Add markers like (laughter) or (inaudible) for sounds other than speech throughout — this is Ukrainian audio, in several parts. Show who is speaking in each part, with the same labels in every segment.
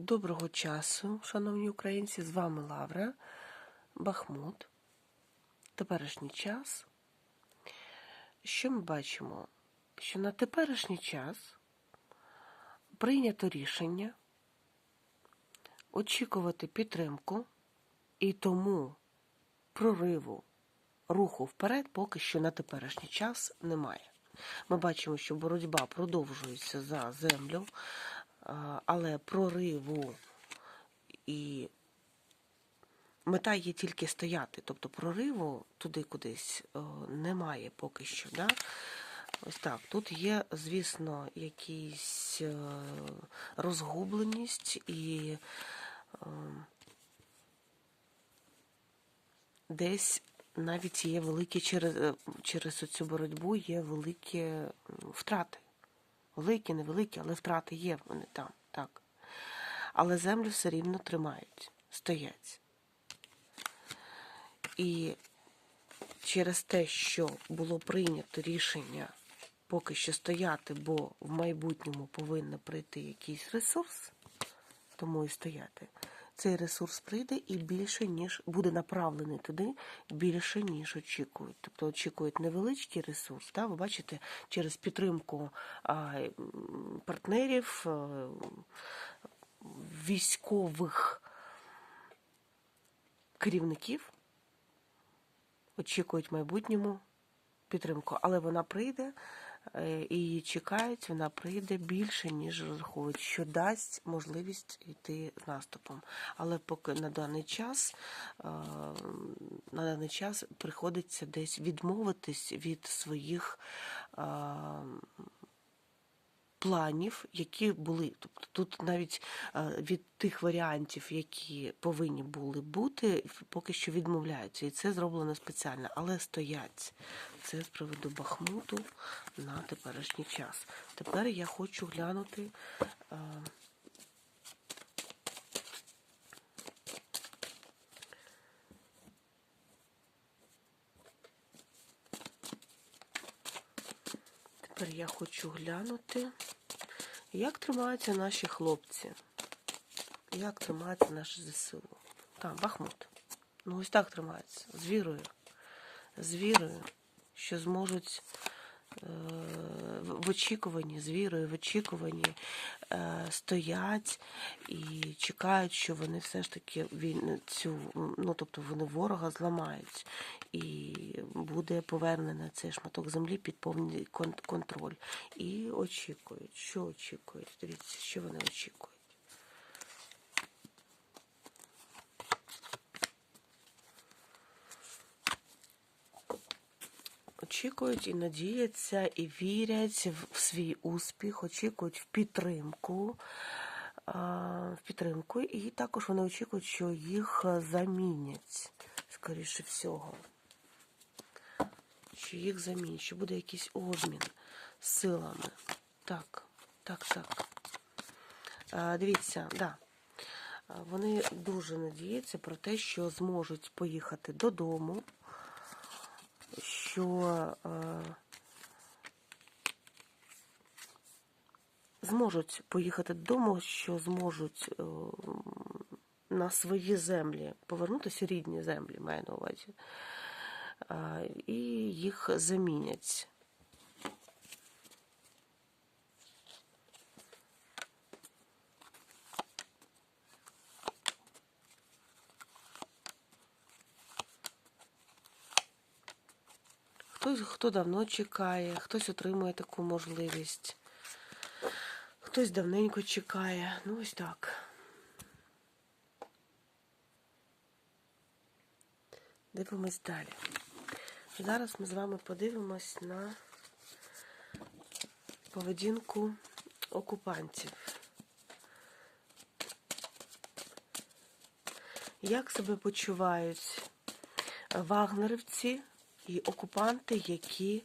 Speaker 1: Доброго часу, шановні українці, з вами Лавра, Бахмут. Теперішній час. Що ми бачимо? Що на теперішній час прийнято рішення очікувати підтримку і тому прориву руху вперед поки що на теперішній час немає. Ми бачимо, що боротьба продовжується за землю, але прориву і мета є тільки стояти. Тобто прориву туди кудись немає поки що. Да? Ось так. Тут є, звісно, якісь е, розгубленість і е, десь навіть є великі через, е, через цю боротьбу є великі втрати. Великі, невеликі, але втрати є вони там, так. Але землю все рівно тримають, стоять. І через те, що було прийнято рішення поки що стояти, бо в майбутньому повинен прийти якийсь ресурс, тому і стояти. Цей ресурс прийде і більше, ніж буде направлений туди, більше, ніж очікують. Тобто очікують невеличкий ресурс. Да? Ви бачите, через підтримку партнерів, військових керівників очікують в майбутньому підтримку, але вона прийде її чекають, вона прийде більше, ніж розраховують, що дасть можливість йти наступом. Але поки на даний час е, на даний час приходиться десь відмовитись від своїх е, планів, які були. Тобто тут навіть е, від тих варіантів, які повинні були бути, поки що відмовляються. І це зроблено спеціально, але стоять. Це з приводу Бахмуту на теперішній час. Тепер я хочу глянути. е, Тепер я хочу глянути, як тримаються наші хлопці. Як тримається наше ЗСУ. Там, Бахмут. Ну, ось так тримається. З вірою. З вірою, що зможуть в очікуванні, з вірою, в очікуванні е, стоять і чекають, що вони все ж таки він, цю, ну, тобто вони ворога зламають. І буде повернено цей шматок землі під повний кон- контроль. І очікують. Що очікують? Дивіться, що вони очікують. Очікують і надіються, і вірять в свій успіх, очікують в підтримку. В підтримку, і також вони очікують, що їх замінять, скоріше всього. Що їх замінять, що буде якийсь обмін силами. Так, так, так. Дивіться, да. Вони дуже надіються про те, що зможуть поїхати додому, що е, зможуть поїхати додому, що зможуть е, на свої землі повернутися, рідні землі, маю на увазі, е, і їх замінять. Хтось, хто давно чекає, хтось отримує таку можливість, хтось давненько чекає. Ну, ось так. Дивимось далі. Зараз ми з вами подивимось на поведінку окупантів. Як себе почувають вагнерівці і окупанти, які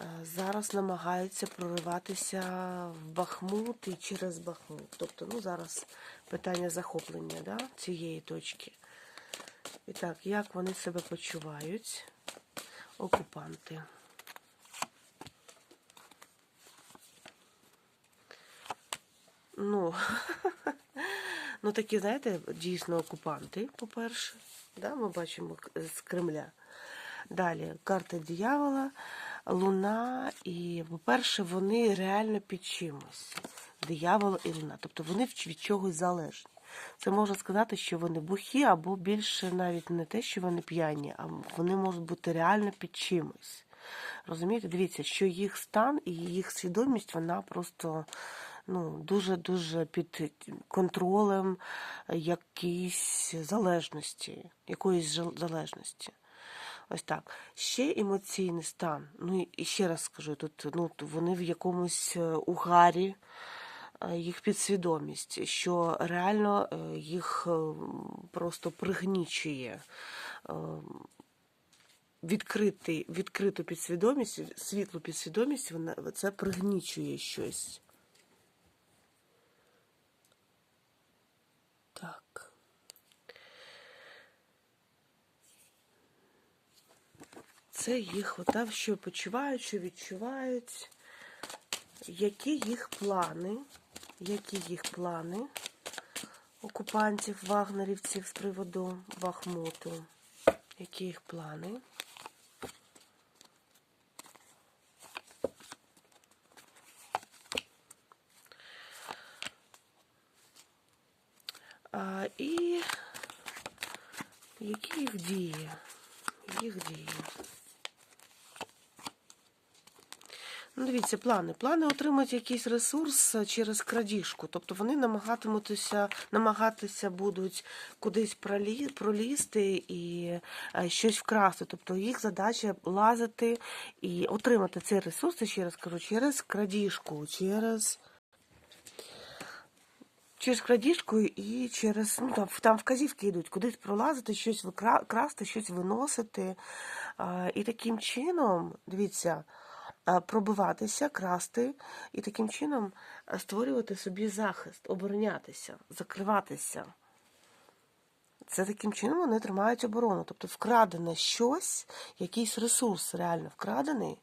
Speaker 1: е, зараз намагаються прориватися в Бахмут і через Бахмут. Тобто, ну зараз питання захоплення да, цієї точки. І так, як вони себе почувають, окупанти? Ну, (laughs) Ну, такі, знаєте, дійсно окупанти, по-перше. Да, ми бачимо з Кремля. Далі карта диявола, луна. І, по-перше, вони реально під чимось. Диявол і луна. Тобто вони від чогось залежні. Це можна сказати, що вони бухі, або більше навіть не те, що вони п'яні, а вони можуть бути реально під чимось. Розумієте, дивіться, що їх стан і їх свідомість, вона просто ну, дуже-дуже під контролем якоїсь залежності, якоїсь залежності. Ось так. Ще емоційний стан. Ну і- ще раз скажу, тут ну, вони в якомусь е, угарі, е, їх підсвідомість, що реально е, їх просто пригнічує. Відкритий, відкриту підсвідомість, світлу підсвідомість, вона це пригнічує щось. Так. Це їх отак, що почувають, що відчувають, які їх плани, які їх плани окупантів, вагнерівців з приводу Бахмуту, які їх плани. А, і які їх дії? Їх дії. Ну, дивіться, плани. Плани отримати якийсь ресурс е, через крадіжку. Тобто вони намагатимуться, намагатися будуть кудись пролі, пролізти і е, щось вкрасти. Тобто їх задача лазити і отримати цей ресурс, я ще раз кажу, через крадіжку, через. Через крадіжку і через ну там, там вказівки йдуть, кудись пролазити, щось викра... красти, щось виносити. А, і таким чином, дивіться, пробиватися, красти, і таким чином створювати собі захист, оборонятися, закриватися. Це таким чином вони тримають оборону. Тобто вкрадене щось, якийсь ресурс реально вкрадений,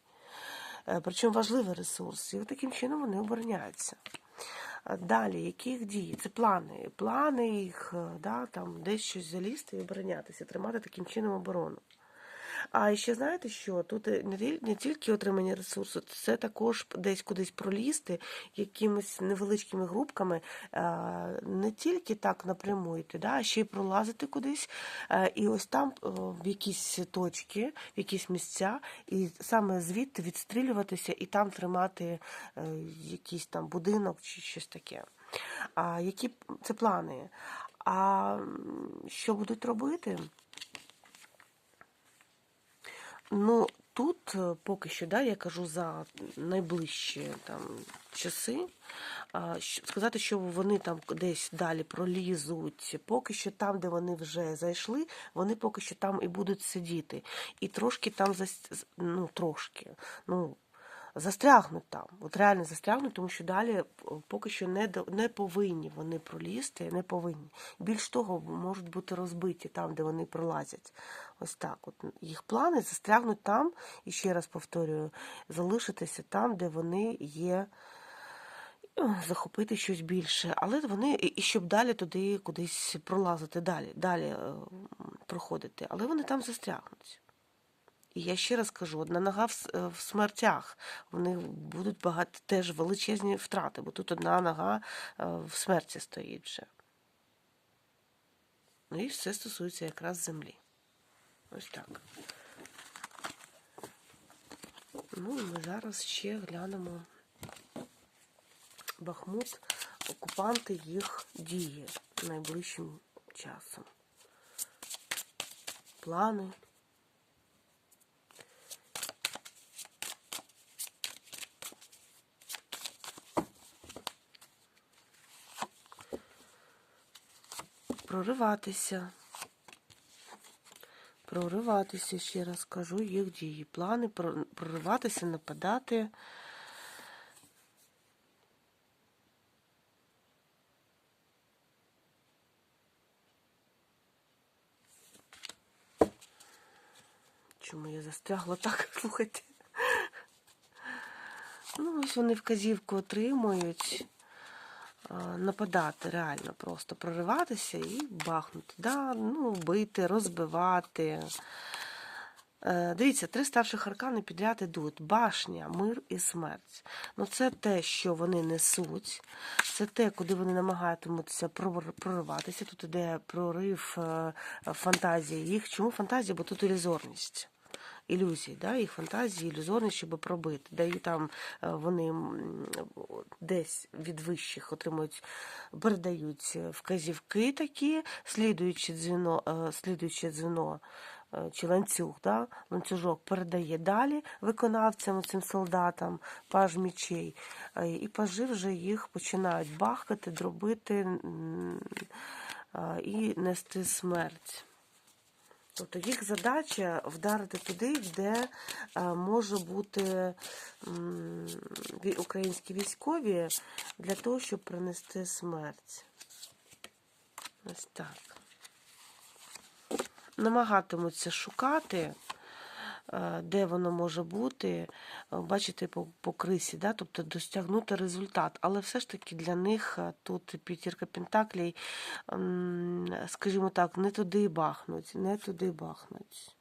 Speaker 1: е, причому важливий ресурс, і таким чином вони обороняються. Далі, які їх дії? Це плани. Плани їх, е, да, там, десь щось залізти і оборонятися, тримати таким чином оборону. А ще знаєте що? Тут е, не тільки отримання ресурсу, це також десь кудись пролізти якимись невеличкими групками, е, не тільки так напряму йти, да, а ще й пролазити кудись, е, і ось там е, в якісь точки, в якісь місця, і саме звідти відстрілюватися і там тримати якийсь там будинок чи щось таке. А які це плани? А що будуть робити? Ну, тут е, поки що, да, я кажу за найближчі там часи. Сказати, що вони там десь далі пролізуть, поки що там, де вони вже зайшли, вони поки що там і будуть сидіти. І трошки там ну, трошки. Ну, застрягнуть там. От реально застрягнуть, тому що далі е, поки що не, не повинні вони пролізти, не повинні. Більш того, можуть бути розбиті там, де вони пролазять. Ось так. От їх плани застрягнуть там, і ще раз повторюю, залишитися там, де вони є. ну, Захопити щось більше, але вони і і щоб далі туди кудись пролазити, далі, далі е, проходити. Але вони там застрягнуть. І я ще раз кажу, одна нога в, е, смертях. В них будуть багато теж величезні втрати, бо тут одна нога е, в смерті стоїть вже. Ну і все стосується якраз землі. Ось так. Ну, і ми зараз ще глянемо Бахмут, окупанти їх дії найближчим часом. Плани. Прориватися. Прориватися, ще раз кажу, їх дії. Плани прориватися, нападати. Чому я застрягла так? (laughs) Слухайте. Ну, ось вони вказівку отримують. Е, нападати реально, просто прориватися і бахнути. Да? Ну, бити, розбивати. Е, Дивіться, три старших аркани підряд ідуть: башня, мир і смерть. Ну, це те, що вони несуть, це те, куди вони намагатимуться прор- прориватися. Тут іде прорив е, фантазії їх. Чому фантазія? Бо тут ілюзорність. Ілюзії, да? їх фантазії, ілюзорність, щоб пробити. Дають там е, вони десь від вищих отримують, передають вказівки такі, слідуючи дзвіно, е, слідуюче дзвіно е, чи ланцюг, да? ланцюжок передає далі виконавцям, цим солдатам, паж мічей. Е, І пажи вже їх починають бахкати, дробити е, і нести смерть. Тобто їх задача вдарити туди, де е, може бути українські військові для того, щоб принести смерть. Ось так. Намагатимуться шукати, де воно може бути, е, бачите, по, по крисі, да? тобто досягнути результат. Але все ж таки для них е, тут п'ятірка пентаклей, скажімо так, не туди бахнуть, не туди бахнуть.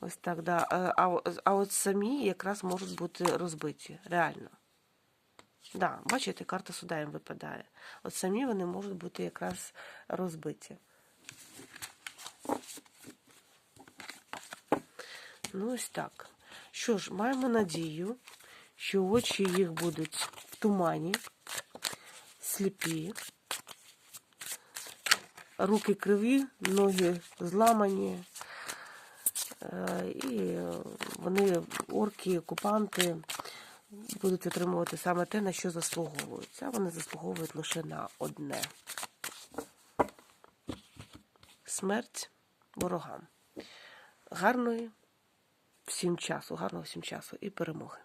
Speaker 1: Ось так, да. Е, А, а от самі якраз можуть бути розбиті, реально. Да, бачите, карта суда їм випадає. От самі вони можуть бути якраз розбиті. Ну, ось так. Що ж, маємо надію, що очі їх будуть в тумані, сліпі, руки криві, ноги зламані. Е, І вони, орки, окупанти, будуть отримувати саме те, на що заслуговують. А вони заслуговують лише на одне. Смерть ворогам. Гарної всім часу, гарного всім часу і перемоги.